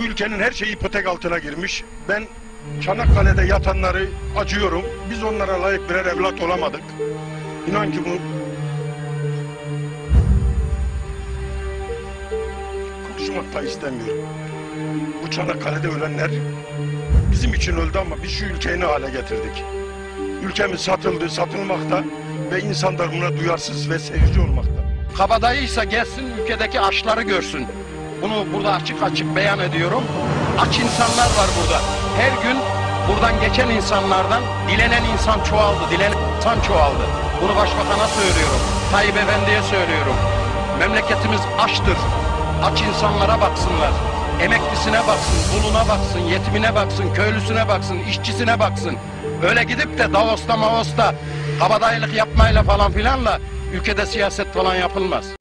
Bu ülkenin her şeyi ipotek altına girmiş. Ben Çanakkale'de yatanları acıyorum. Biz onlara layık birer evlat olamadık. İnan ki bu konuşmak da istemiyorum. Bu Çanakkale'de ölenler bizim için öldü ama biz şu ülkeyi ne hale getirdik? Ülkemiz satıldı, satılmakta ve insanlar buna duyarsız ve sevici olmakta. Kabadayıysa gelsin ülkedeki açları görsün. Bunu burada açık açık beyan ediyorum. Aç insanlar var burada. Her gün buradan geçen insanlardan dilenen insan çoğaldı, dilenen insan çoğaldı. Bunu başbakana söylüyorum. Tayyip Efendi'ye söylüyorum. Memleketimiz açtır. Aç insanlara baksınlar. Emeklisine baksın, buluna baksın, yetimine baksın, köylüsüne baksın, işçisine baksın. Öyle gidip de Davos'ta Mavos'ta kabadayılık yapmayla falan filanla ülkede siyaset falan yapılmaz.